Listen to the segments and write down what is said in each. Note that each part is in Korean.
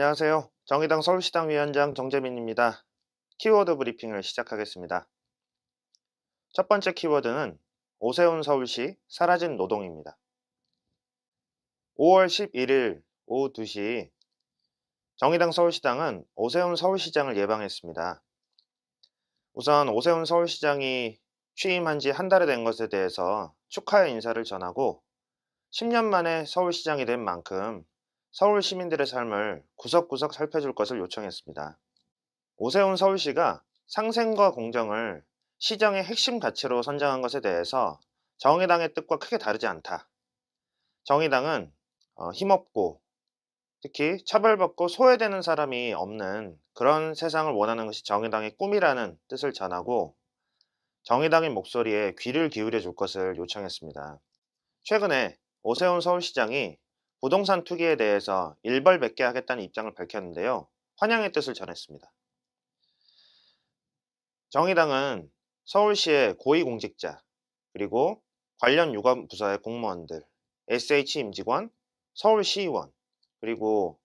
안녕하세요. 정의당 서울시당 위원장 정재민입니다. 키워드 브리핑을 시작하겠습니다. 첫 번째 키워드는 오세훈 서울시 사라진 노동입니다. 5월 11일 오후 2시 정의당 서울시당은 오세훈 서울시장을 예방했습니다. 우선 오세훈 서울시장이 취임한 지 한 달이 된 것에 대해서 축하의 인사를 전하고 10년 만에 서울시장이 된 만큼 서울 시민들의 삶을 구석구석 살펴줄 것을 요청했습니다. 오세훈 서울시가 상생과 공정을 시정의 핵심 가치로 선정한 것에 대해서 정의당의 뜻과 크게 다르지 않다. 정의당은 어, 힘없고 특히 차별받고 소외되는 사람이 없는 그런 세상을 원하는 것이 정의당의 꿈이라는 뜻을 전하고 정의당의 목소리에 귀를 기울여 줄 것을 요청했습니다. 최근에 오세훈 서울시장이 부동산 투기에 대해서 일벌백계 하겠다는 입장을 밝혔는데요. 환영의 뜻을 전했습니다. 정의당은 서울시의 고위공직자 그리고 관련 유관 부서의 공무원들, SH 임직원, 서울시의원 그리고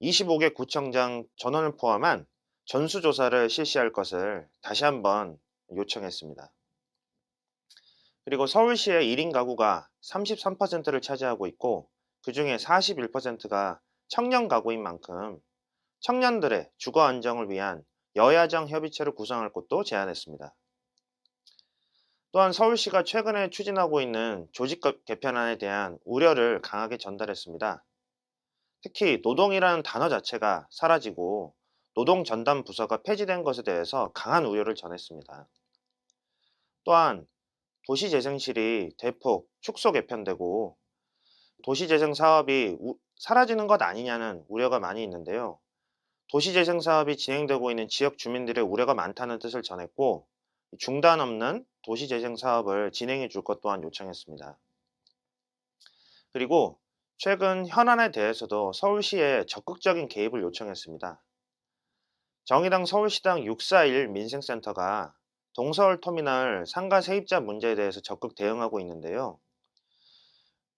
25개 구청장 전원을 포함한 전수조사를 실시할 것을 다시 한번 요청했습니다. 그리고 서울시의 1인 가구가 33%를 차지하고 있고 그 중에 41%가 청년 가구인 만큼 청년들의 주거 안정을 위한 여야정 협의체를 구성할 것도 제안했습니다. 또한 서울시가 최근에 추진하고 있는 조직 개편안에 대한 우려를 강하게 전달했습니다. 특히 노동이라는 단어 자체가 사라지고 노동 전담 부서가 폐지된 것에 대해서 강한 우려를 전했습니다. 또한 도시재생실이 대폭 축소 개편되고 도시재생 사업이 우, 사라지는 것 아니냐는 우려가 많이 있는데요. 도시재생 사업이 진행되고 있는 지역 주민들의 우려가 많다는 뜻을 전했고 중단 없는 도시재생 사업을 진행해 줄 것 또한 요청했습니다. 그리고 최근 현안에 대해서도 서울시에 적극적인 개입을 요청했습니다. 정의당 서울시당 641 민생센터가 동서울 터미널 상가 세입자 문제에 대해서 적극 대응하고 있는데요.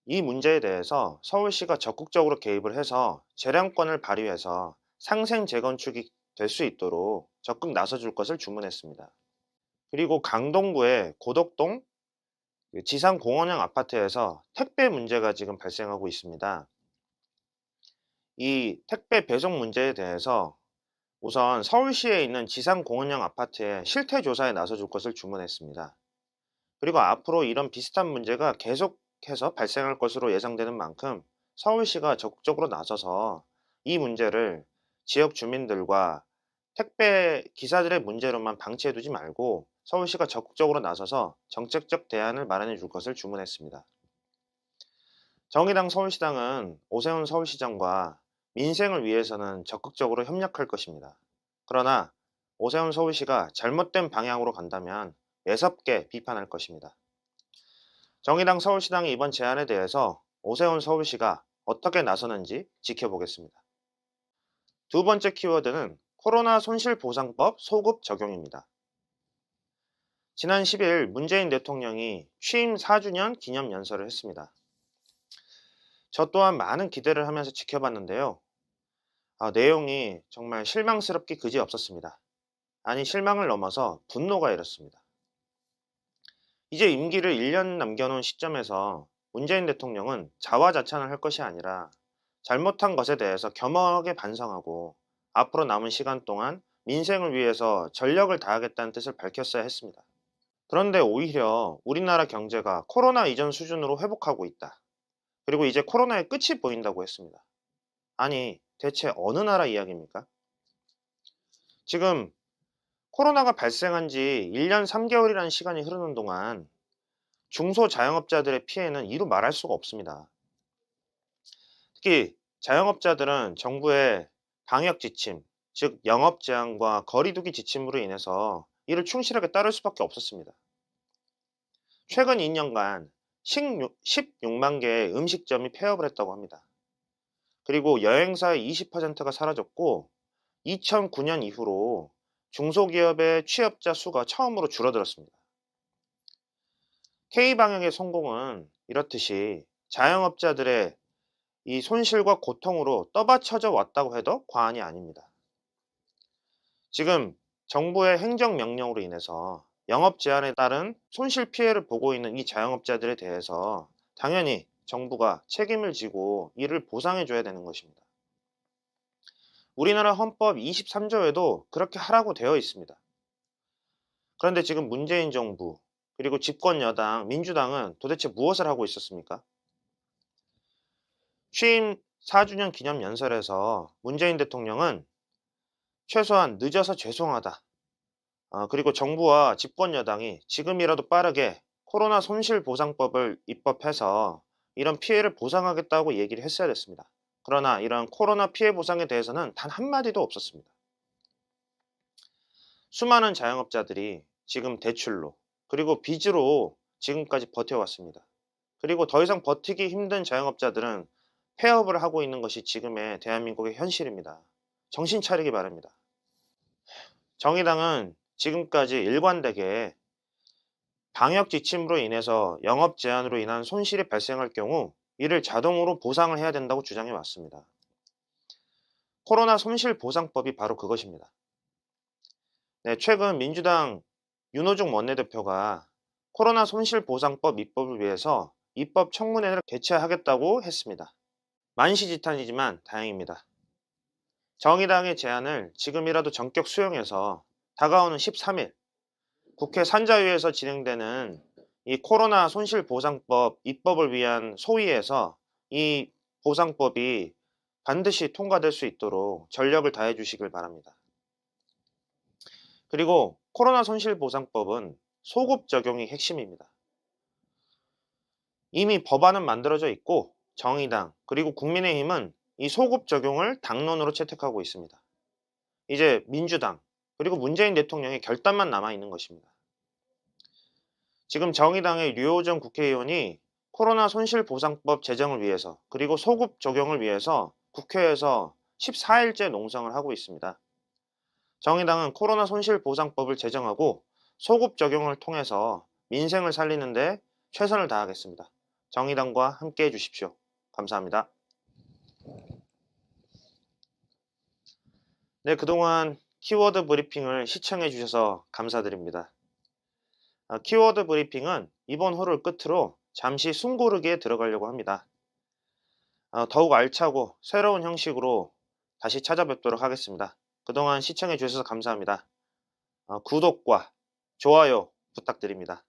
이 문제에 대해서 서울시가 적극적으로 개입을 해서 재량권을 발휘해서 상생 재건축이 될 수 있도록 적극 나서줄 것을 주문했습니다. 그리고 강동구의 고덕동 그 지상 공원형 아파트에서 택배 문제가 지금 발생하고 있습니다. 이 택배 배송 문제에 대해서 우선 서울시에 있는 지상 공원형 아파트에 실태 조사에 나서줄 것을 주문했습니다. 그리고 앞으로 이런 비슷한 문제가 계속 해서 발생할 것으로 예상되는 만큼 서울시가 적극적으로 나서서 이 문제를 지역 주민들과 택배 기사들의 문제로만 방치해두지 말고 서울시가 적극적으로 나서서 정책적 대안을 마련해 줄 것을 주문했습니다. 정의당 서울시당은 오세훈 서울시장과 민생을 위해서는 적극적으로 협력할 것입니다. 그러나 오세훈 서울시가 잘못된 방향으로 간다면 매섭게 비판할 것입니다. 정의당 서울시당의 이번 제안에 대해서 오세훈 서울시가 어떻게 나서는지 지켜보겠습니다. 두 번째 키워드는 코로나 손실보상법 소급 적용입니다. 지난 10일 문재인 대통령이 취임 4주년 기념 연설을 했습니다. 저 또한 많은 기대를 하면서 지켜봤는데요. 아, 내용이 정말 실망스럽게 그지 없었습니다. 아니, 실망을 넘어서 분노가 일었습니다. 이제 임기를 1년 남겨놓은 시점에서 문재인 대통령은 자화자찬을 할 것이 아니라 잘못한 것에 대해서 겸허하게 반성하고 앞으로 남은 시간 동안 민생을 위해서 전력을 다하겠다는 뜻을 밝혔어야 했습니다. 그런데 오히려 우리나라 경제가 코로나 이전 수준으로 회복하고 있다. 그리고 이제 코로나의 끝이 보인다고 했습니다. 아니, 대체 어느 나라 이야기입니까? 지금 코로나가 발생한 지 1년 3개월이라는 시간이 흐르는 동안 중소자영업자들의 피해는 이루 말할 수가 없습니다. 특히 자영업자들은 정부의 방역 지침, 즉 영업 제한과 거리두기 지침으로 인해서 이를 충실하게 따를 수밖에 없었습니다. 최근 2년간 16만 개의 음식점이 폐업을 했다고 합니다. 그리고 여행사의 20%가 사라졌고 2009년 이후로 중소기업의 취업자 수가 처음으로 줄어들었습니다. K방역의 성공은 이렇듯이 자영업자들의 이 손실과 고통으로 떠받쳐져 왔다고 해도 과언이 아닙니다. 지금 정부의 행정명령으로 인해서 영업 제한에 따른 손실 피해를 보고 있는 이 자영업자들에 대해서 당연히 정부가 책임을 지고 이를 보상해 줘야 되는 것입니다. 우리나라 헌법 23조에도 그렇게 하라고 되어 있습니다. 그런데 지금 문재인 정부 그리고 집권 여당 민주당은 도대체 무엇을 하고 있었습니까? 취임 4주년 기념 연설에서 문재인 대통령은 최소한 늦어서 죄송하다. 어, 그리고 정부와 집권 여당이 지금이라도 빠르게 코로나 손실보상법을 입법해서 이런 피해를 보상하겠다고 얘기를 했어야 됐습니다. 그러나 이런 코로나 피해 보상에 대해서는 단 한마디도 없었습니다. 수많은 자영업자들이 지금 대출로 그리고 빚으로 지금까지 버텨왔습니다. 그리고 더 이상 버티기 힘든 자영업자들은 폐업을 하고 있는 것이 지금의 대한민국의 현실입니다. 정신 차리기 바랍니다. 정의당은 지금까지 일관되게 방역 지침으로 인해서 영업 제한으로 인한 손실이 발생할 경우 이를 자동으로 보상을 해야 된다고 주장해 왔습니다. 코로나 손실 보상법이 바로 그것입니다. 네, 최근 민주당 윤호중 원내대표가 코로나 손실 보상법 입법을 위해서 입법 청문회를 개최하겠다고 했습니다. 만시지탄이지만 다행입니다. 정의당의 제안을 지금이라도 전격 수용해서 다가오는 13일 국회 산자위에서 진행되는 이 코로나 손실보상법 입법을 위한 소위에서 이 보상법이 반드시 통과될 수 있도록 전력을 다해 주시길 바랍니다. 그리고 코로나 손실보상법은 소급 적용이 핵심입니다. 이미 법안은 만들어져 있고 정의당 그리고 국민의힘은 이 소급 적용을 당론으로 채택하고 있습니다. 이제 민주당 그리고 문재인 대통령의 결단만 남아 있는 것입니다. 지금 정의당의 류호정 국회의원이 코로나 손실보상법 제정을 위해서 그리고 소급 적용을 위해서 국회에서 14일째 농성을 하고 있습니다. 정의당은 코로나 손실보상법을 제정하고 소급 적용을 통해서 민생을 살리는데 최선을 다하겠습니다. 정의당과 함께 해주십시오. 감사합니다. 네, 그동안 키워드 브리핑을 시청해 주셔서 감사드립니다. 아, 키워드 브리핑은 이번 호를 끝으로 잠시 숨고르기에 들어가려고 합니다. 아, 더욱 알차고 새로운 형식으로 다시 찾아뵙도록 하겠습니다. 그동안 시청해 주셔서 감사합니다. 아, 구독과 좋아요 부탁드립니다.